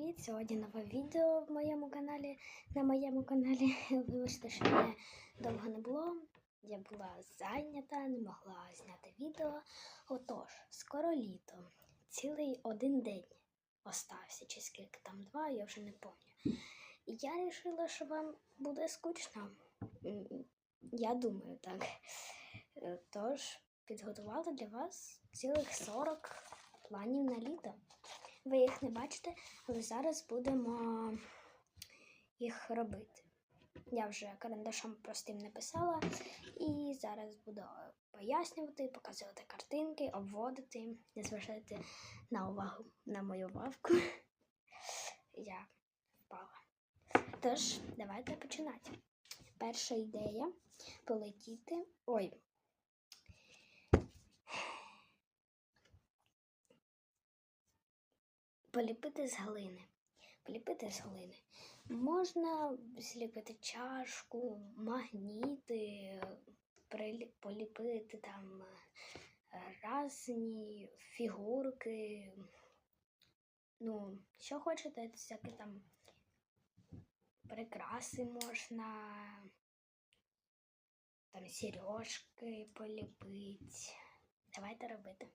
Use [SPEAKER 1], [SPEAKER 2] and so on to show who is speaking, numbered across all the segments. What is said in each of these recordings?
[SPEAKER 1] привіт! Сьогодні нове відео в моєму каналі. На моєму каналі. Вибачте, що мене довго не було. Я була зайнята, не могла зняти відео. Отож, скоро літо. Цілий один день остався, чи скільки там два, я вже не пам'ятаю. І я вирішила, що вам буде скучно. Я думаю, так. Е, Тож підготувала для вас цілих 40 планів на літо. Ви їх не бачите, але зараз будемо їх робити. Я вже карандашом простим написала і зараз буду пояснювати, показувати картинки, обводити, не зважати на увагу на мою вавку. Я впала. Тож, давайте починати. Перша ідея полетіти. Ой, поліпити з глини. Поліпити з глини. Можна зліпити чашку, магніти, поліпити там е, разні фігурки. Ну, що хочете, всякі там прикраси можна, там сережки поліпити. Давайте робити.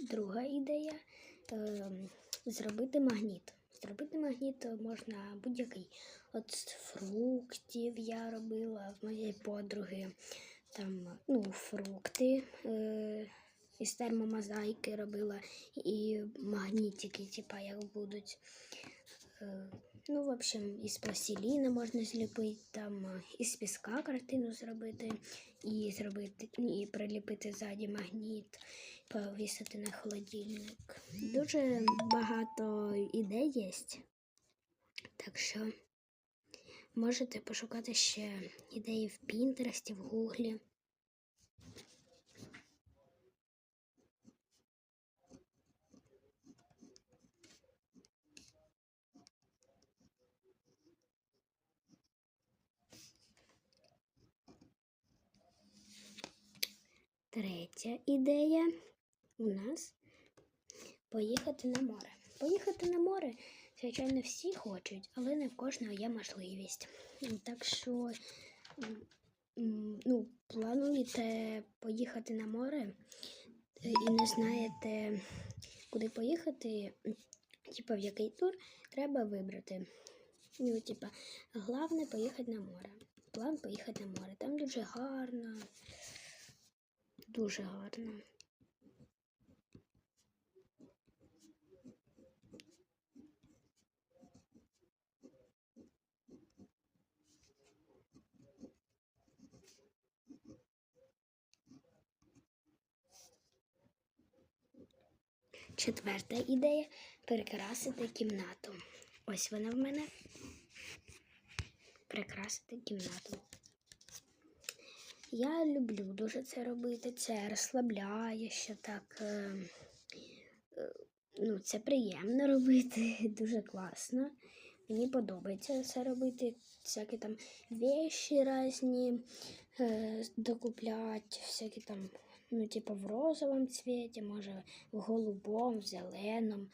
[SPEAKER 1] Друга ідея е, зробити магніт. Зробити магніт можна будь-який. От з фруктів я робила в моєї подруги. Там ну, фрукти е, із термомозаїки робила і магнітики, типа як будуть. Е, ну, в общем, із пластиліна можна зліпити, там із піска картину зробити, і зробити, і приліпити ззаді магніт повісити на холодильник. Дуже багато ідей є. Так що можете пошукати ще ідеї в Пінтересті, в Гуглі. Третя ідея у нас поїхати на море. Поїхати на море, звичайно, всі хочуть, але не в кожного є можливість. Так що, ну, плануєте поїхати на море е, і не знаєте, куди поїхати, м, типа в який тур, треба вибрати. Ну, типа, головне поїхати на море. План поїхати на море. Там дуже гарно, дуже гарно. Четверта ідея прикрасити кімнату. Ось вона в мене. Прикрасити кімнату. Я люблю дуже це робити. Це розслабляє ще так. е, е, Ну, це приємно робити, дуже класно. Мені подобається це робити. Всякі там вещі різні е, докуплять, всякі там, ну, типу, в розовому цвіті, може, в голубому, в зеленому.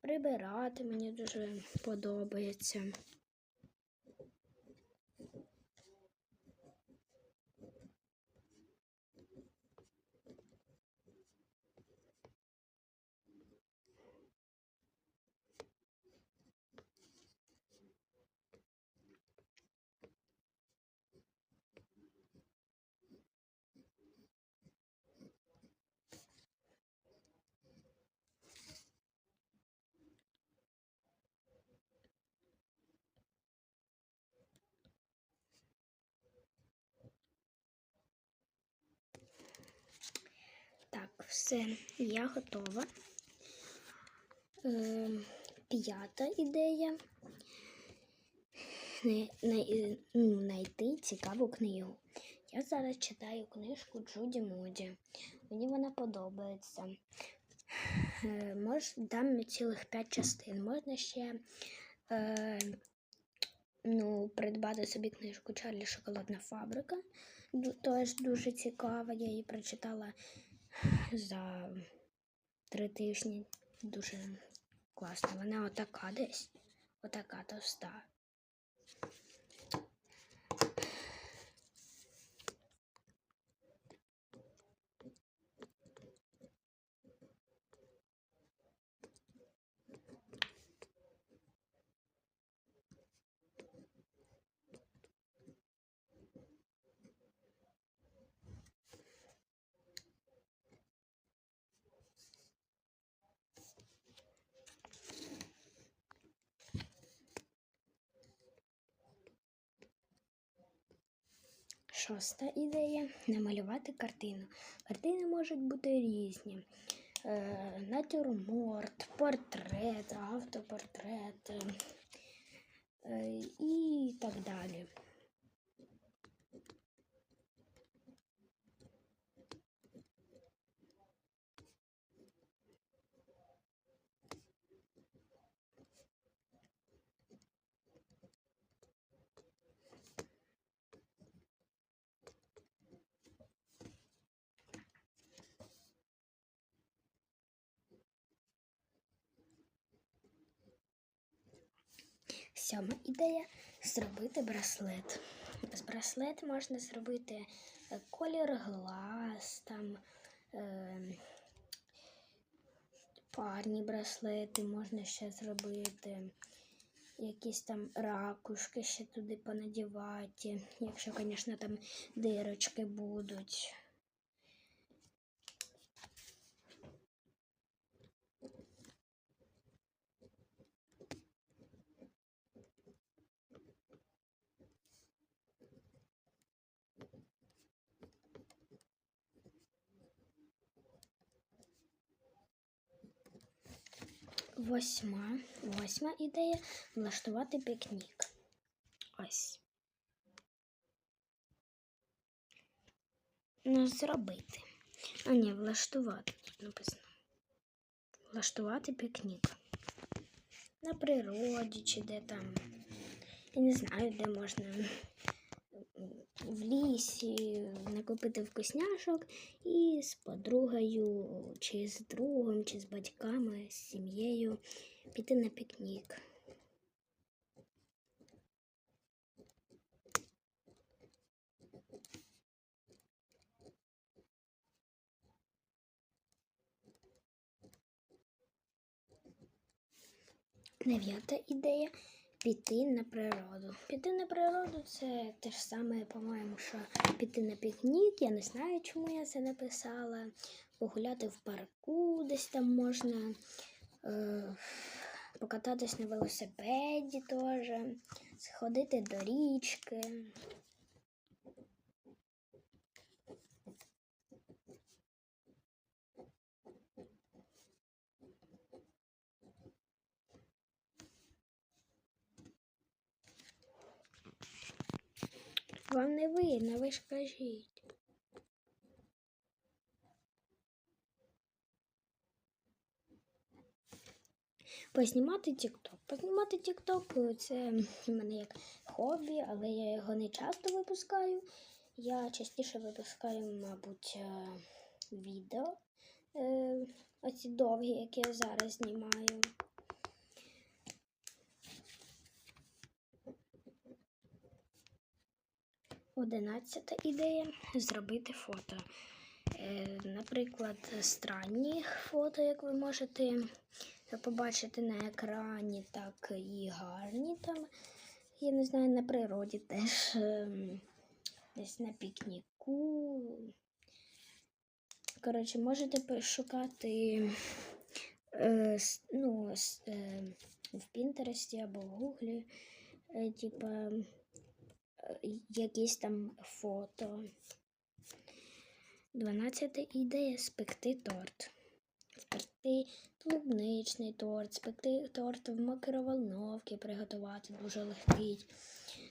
[SPEAKER 1] Прибирати мені дуже подобається. Так, все, я готова. Е, п'ята ідея. Не, не, ну, знайти цікаву книгу. Я зараз читаю книжку Джуді Муді. Мені вона подобається. Е, мож, там цілих п'ять частин. Можна ще е, ну, придбати собі книжку Чарлі Шоколадна фабрика. Теж дуже цікава. Я її прочитала за три тижні. Дуже класно. Вона отака десь. Отака товста. Шоста ідея намалювати картину. Картини можуть бути різні. Е, натюрморт, портрет, автопортрет е, і так далі. Сьома ідея зробити браслет. З браслет можна зробити е, колір глаз, там е, парні браслети можна ще зробити. Якісь там ракушки ще туди понадівати, якщо, звісно, там дирочки будуть. Восьма. Восьма ідея влаштувати пікнік. Ось. Ну, зробити. А ні, влаштувати тут написано. Влаштувати пікнік. На природі чи де там. Я не знаю, де можна в лісі накупити вкусняшок і з подругою, чи з другом, чи з батьками, з сім'єю піти на пікнік. Дев'ята ідея піти на природу. Піти на природу це те ж саме, по-моєму, що піти на пікнік. Я не знаю, чому я це написала. Погуляти в парку, десь там можна. Е, покататись на велосипеді теж, сходити до річки. Вам не видно, ви ж кажіть. Познімати тік-ток. Познімати тік-ток це в мене як хобі, але я його не часто випускаю. Я частіше випускаю, мабуть, е, відео. е, Оці довгі, які я зараз знімаю. Одинадцята ідея зробити фото. Е, Наприклад, странні фото, як ви можете побачити на екрані, так і гарні там. Я не знаю, на природі теж ем, десь на пікніку. Коротше, можете пошукати е, ну, е, в Пінтересті або в Гуглі, е, типа якісь там фото. Дванадцята ідея спекти торт. Спекти клубничний торт, спекти торт в микроволновці, приготувати дуже легкий.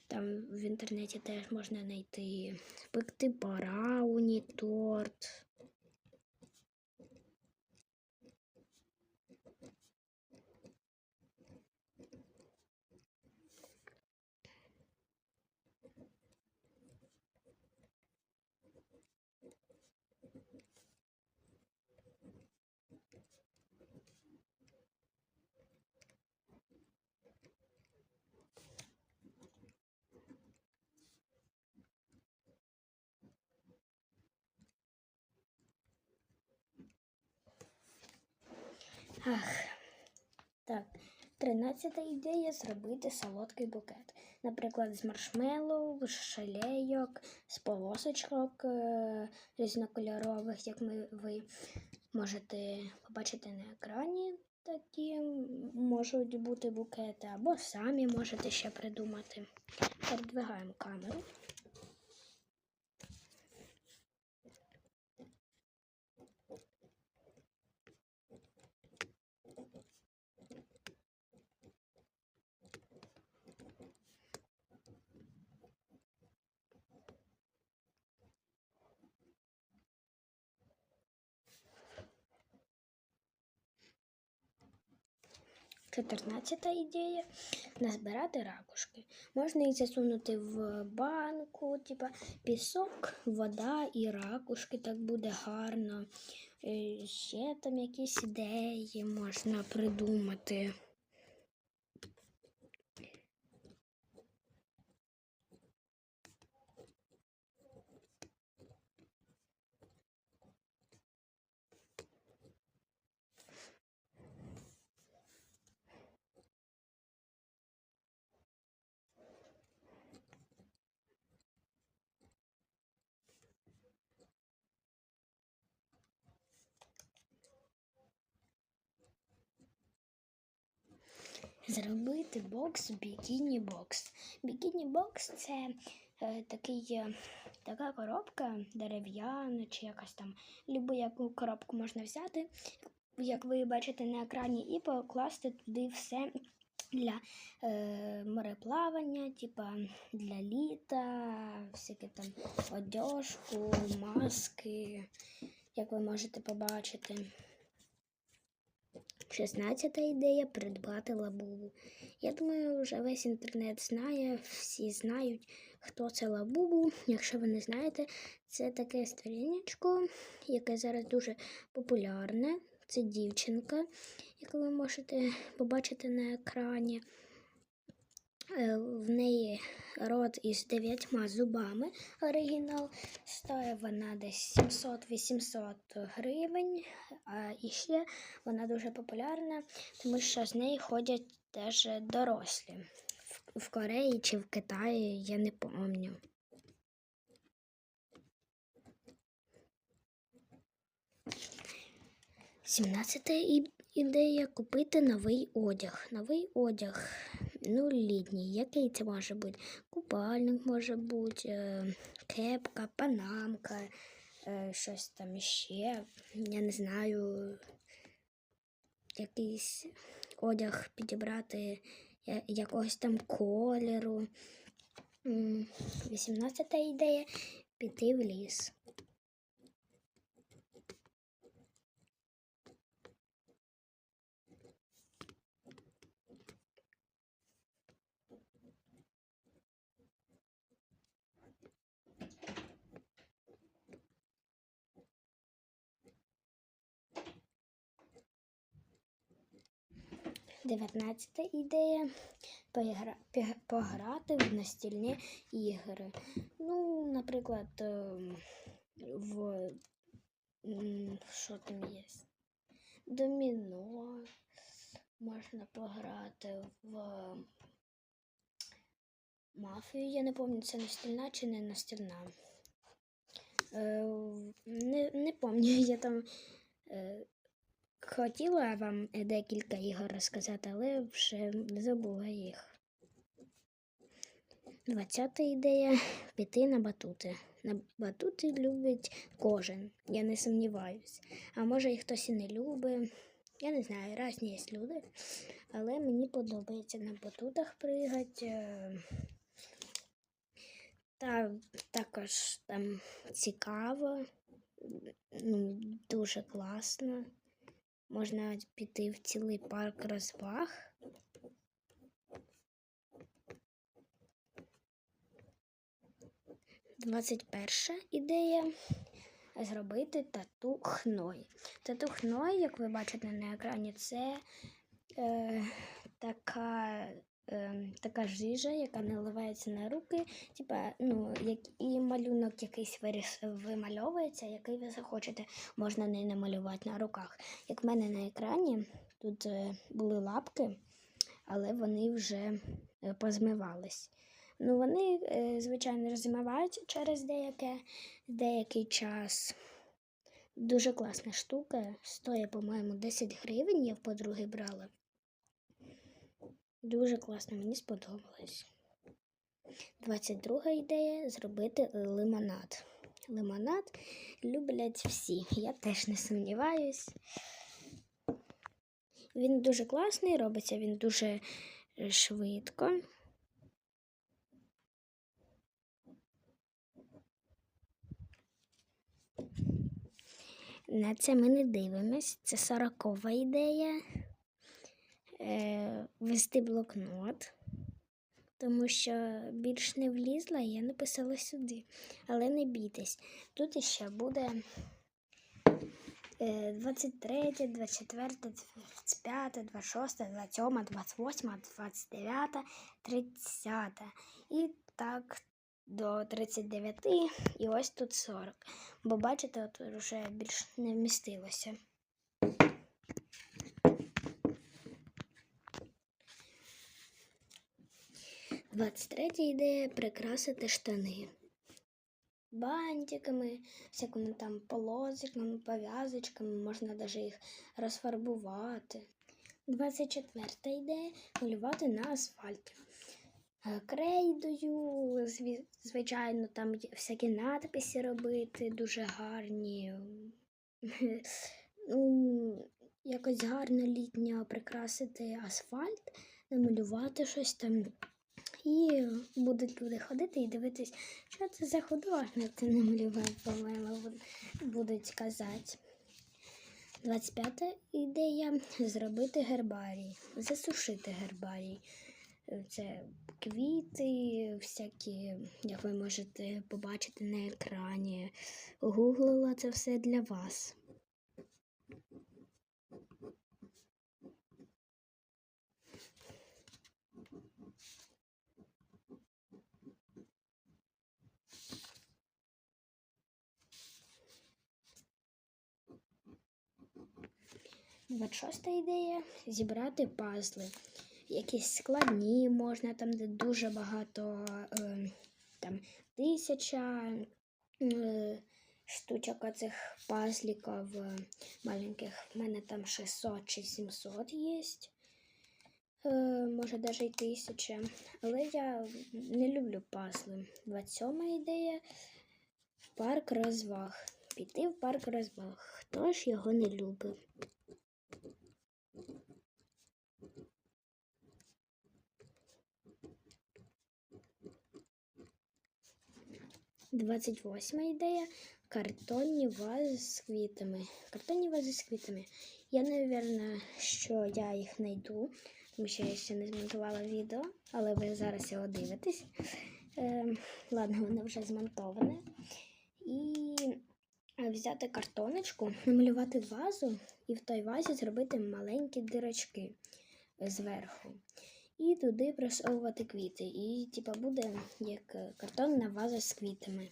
[SPEAKER 1] Там в інтернеті теж можна знайти. Спекти брауні торт. Ах. Так, тринадцята ідея зробити солодкий букет. Наприклад, з маршмеллоу, шалейок, з полосочок е, різнокольорових, як ми, ви можете побачити на екрані. Такі можуть бути букети, або самі можете ще придумати. Передвигаємо камеру. Чотирнадцята ідея назбирати ракушки. Можна їх засунути в банку, типа пісок, вода і ракушки, так буде гарно. Е, Ще там якісь ідеї можна придумати. Зробити бокс бікіні бокс. Бікіні бокс це е, такий, е, така коробка дерев'яна чи якась там, любу яку коробку можна взяти, як ви бачите на екрані, і покласти туди все для е, мореплавання, типа для літа, всякі там одежку, маски, як ви можете побачити. Шістнадцята ідея придбати лабубу. Я думаю, вже весь інтернет знає, всі знають, хто це лабубу. Якщо ви не знаєте, це таке сторінечко, яке зараз дуже популярне. Це дівчинка, яку ви можете побачити на екрані. Е, В неї рот із дев'ятьма зубами оригінал. Стоїть вона десь 700-800 гривень. А і ще вона дуже популярна, тому що з неї ходять теж дорослі. В, Кореї чи в Китаї, я не пам'ятаю. Сімнадцята ідея купити новий одяг. Новий одяг, ну, літній. Який це може бути? Купальник може бути, е, кепка, панамка, е, щось там іще. Я не знаю, якийсь одяг підібрати якогось там кольору. М, Вісімнадцята ідея піти в ліс. Дев'ятнадцята ідея пограти в настільні ігри. Ну, наприклад, ем, в що там є? Доміно можна пограти в мафію. Я не пам'ятаю, це настільна чи не настільна. Е, не, не пам'ятаю, я там. Хотіла вам декілька ігор розказати, але вже забула їх. Двадцята ідея піти на батути. На батути любить кожен, я не сумніваюсь. А може і хтось і не любить. Я не знаю, різні є люди. Але мені подобається на батутах пригати. Та також там цікаво, ну, дуже класно. Можна піти в цілий парк розваг. Двадцять перша ідея зробити тату хной. Тату хной, як ви бачите на екрані, це е, така, е, така жижа, яка наливається на руки, типа, ну, як і малюнок якийсь виріс, вимальовується, який ви захочете, можна не намалювати на руках. Як в мене на екрані, Тут е, були лапки, але вони вже е, позмивались. Ну, вони, е, звичайно, розмиваються через деяке, деякий час. Дуже класна штука. Стоїть, по-моєму, 10 гривень, я в подруги брала. Дуже класно, мені сподобалось. 22 ідея зробити лимонад. Лимонад люблять всі. Я теж не сумніваюсь. Він дуже класний, робиться він дуже е, швидко. На це ми не дивимось. Це сорокова ідея. Е, вести блокнот, тому що більш не влізла, я написала сюди. Але не бійтесь. Тут іще буде е, 23, 24, 25, 26, 27, 28, 29, 30. І так до 39 і ось тут 40. Бо бачите, от вже більш не вмістилося. Двадцять третя ідея прикрасити штани. Бантиками, всякими там полозиками, пов'язочками, можна навіть їх розфарбувати. 24 ідея малювати на асфальті. Е, Крейдою, звичайно, там всякі надписи робити, дуже гарні. Ну, якось гарно літньо прикрасити асфальт, намалювати щось там. І будуть люди ходити і дивитись, що це за художник ти намалював, по-моєму, будуть казати. 25 ідея зробити гербарій, засушити гербарій. Це квіти, всякі, як ви можете побачити на екрані. Гуглила це все для вас. Двадцять шоста ідея зібрати пазли. Якісь складні можна, там, де дуже багато е, там тисяча е, штучок оцих пазліків е, маленьких. В мене там 600 чи 700 є. Е, може навіть і тисяча. Але я не люблю пазли. 27 ідея парк розваг. Піти в парк розваг. Хто ж його не любить? Двадцять восьма ідея картонні вази з квітами. Картонні вази з квітами. Я не уверена, що я їх знайду, тому що я ще не змонтувала відео, але ви зараз його дивитесь. Е, ладно, воно вже змонтоване. І е, взяти картоночку, намалювати вазу і в той вазі зробити маленькі дирочки зверху. І туди просовувати квіти. І типа буде як е, картонна ваза з квітами.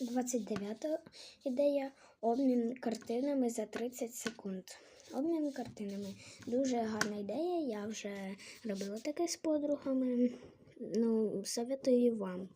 [SPEAKER 1] Двадцять дев'ята ідея обмін картинами за 30 секунд. Обмін картинами. Дуже гарна ідея. Я вже робила таке з подругами. Ну, советую вам.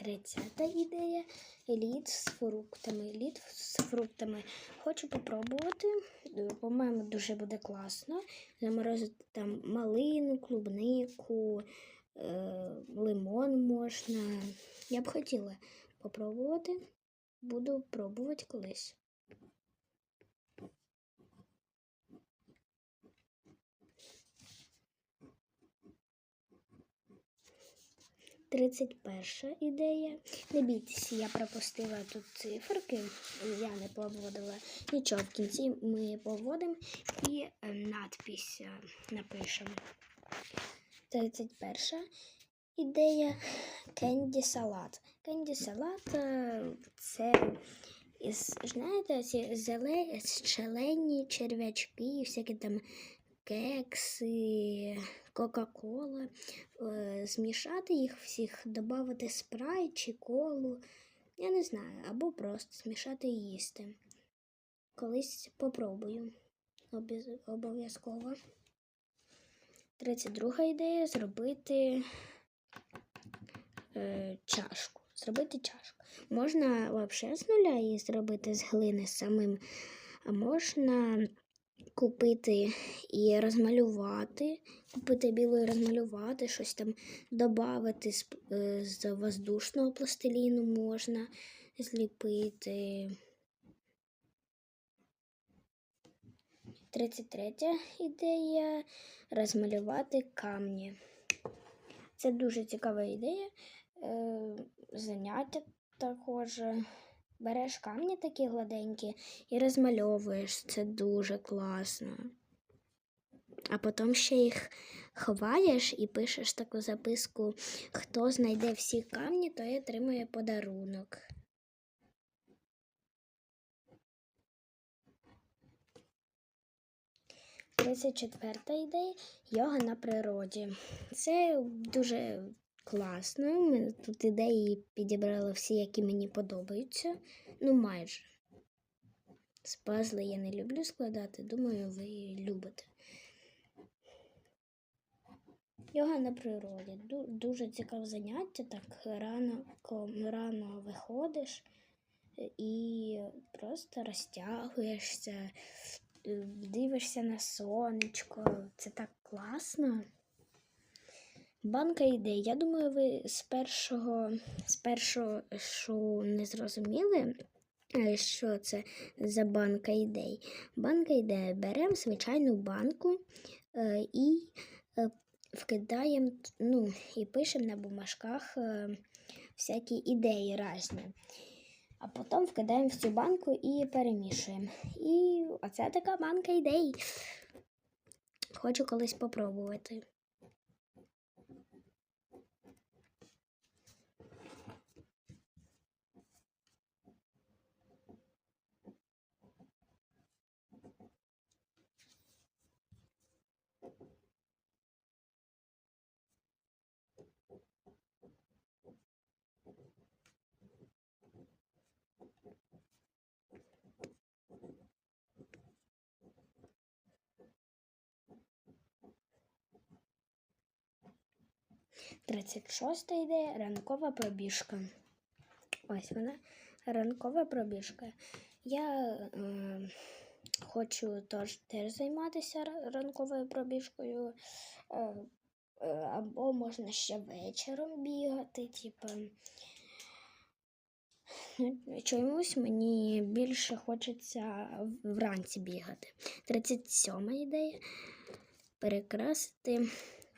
[SPEAKER 1] Тридцята ідея лід з фруктами. Лід з фруктами. Хочу попробувати. Е, По-моєму, дуже буде класно. Заморозити там малину, клубнику, е, лимон можна. Я б хотіла попробувати. Буду пробувати колись. 31 ідея. Не бійтеся, я пропустила тут циферки, я не поводила нічого. В кінці ми поводимо і надпись е, напишемо. 31 ідея кенді салат. Кенді салат е, це знаєте, зелені черв'ячки, всякі там кекси, Кока-Кола. Е, Змішати їх всіх, додати спрайт чи колу. Я не знаю, або просто змішати і їсти. Колись попробую. Обов'язково. 32 ідея зробити е, чашку. Зробити чашку. Можна взагалі з нуля її зробити з глини самим, а можна купити і розмалювати, купити білу і розмалювати, щось там додати з, е, з воздушного пластиліну можна зліпити. 33 ідея розмалювати камні. Це дуже цікава ідея. Е, заняття також. Береш камні такі гладенькі і розмальовуєш. Це дуже класно. А потім ще їх ховаєш і пишеш таку записку: хто знайде всі камні, той отримує подарунок. Тридцять четверта ідея йога на природі. Це дуже класно. Тут ідеї підібрали всі, які мені подобаються. Ну, майже. З пазли я не люблю складати, думаю, ви любите. Йога на природі. Дуже цікаве заняття, так рано, рано виходиш е, і просто розтягуєшся, е, дивишся на сонечко. Це так класно. Банка ідей. Я думаю, ви з першого, з першого що не зрозуміли, е, що це за банка ідей. Банка ідей. Беремо звичайну банку е, і е, вкидаємо, ну, і пишемо на бумажках всякі ідеї різні. А потім вкидаємо в цю банку і перемішуємо. І оце така банка ідей. Хочу колись попробувати. Тридцять шоста ідея ранкова пробіжка. Ось вона ранкова пробіжка. Я е, хочу теж, теж займатися ранковою пробіжкою. Е, е, або можна ще вечором бігати, типу. Чомусь мені більше хочеться вранці бігати. 37 ідея перекрасити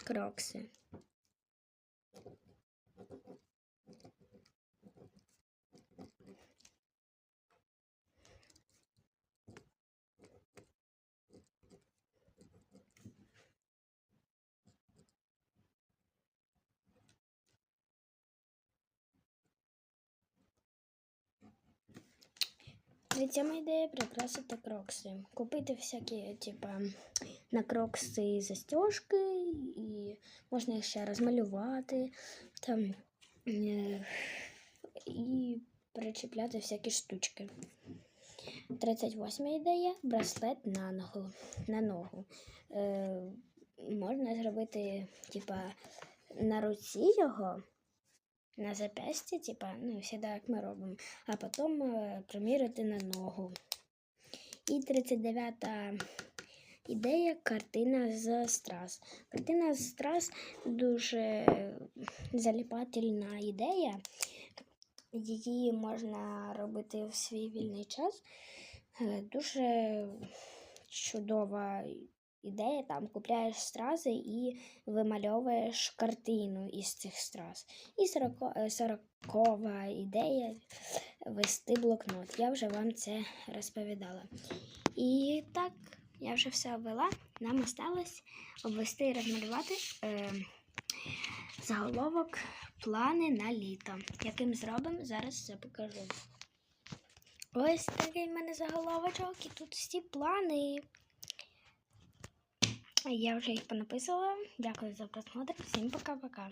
[SPEAKER 1] крокси. Третя ідея прикрасити крокси. Купити всякі, типа, на крокси застежки, і можна їх ще розмалювати там е, і причіпляти всякі штучки. 38 ідея браслет на ногу. На ногу. Е, можна зробити, типа, на руці його на запястье, типа, ну, всегда як ми робимо, а потім е, примірити на ногу. І 39-та ідея картина з страз. Картина з страз дуже заліпательна ідея. Її можна робити в свій вільний час. Е, Дуже чудова ідея, там купляєш стрази і вимальовуєш картину із цих страз. І е, сорокова ідея вести блокнот. Я вже вам це розповідала. І так, я вже все обвела. Нам осталось обвести і розмалювати е, заголовок плани на літо. Яким зробимо, зараз все покажу. Ось такий в мене заголовочок, і тут всі плани. Я вже їх понаписувала. Дякую за просмотр. Всім пока-пока.